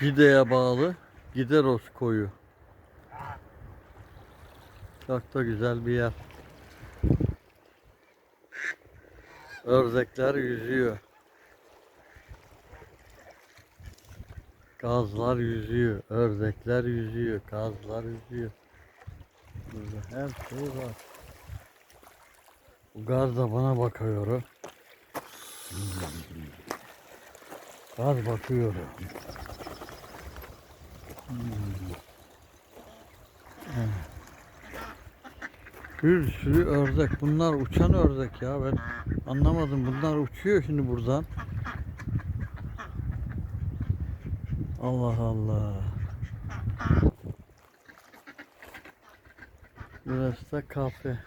Gide'ye bağlı Gideros koyu. Çok da güzel bir yer. Ördekler yüzüyor. Gazlar yüzüyor. Ördekler yüzüyor. Gazlar yüzüyor. Burada her şey var. Bu gaz da bana bakıyor. Gaz bakıyor. Bir sürü ördek. Bunlar uçan ördek ya. Ben anlamadım. Bunlar uçuyor şimdi buradan. Allah Allah. Burası da kafe.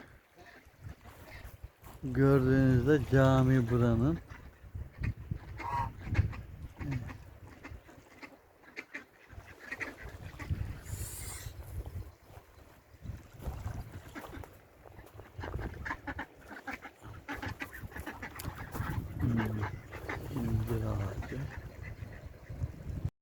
Gördüğünüzde cami buranın. good.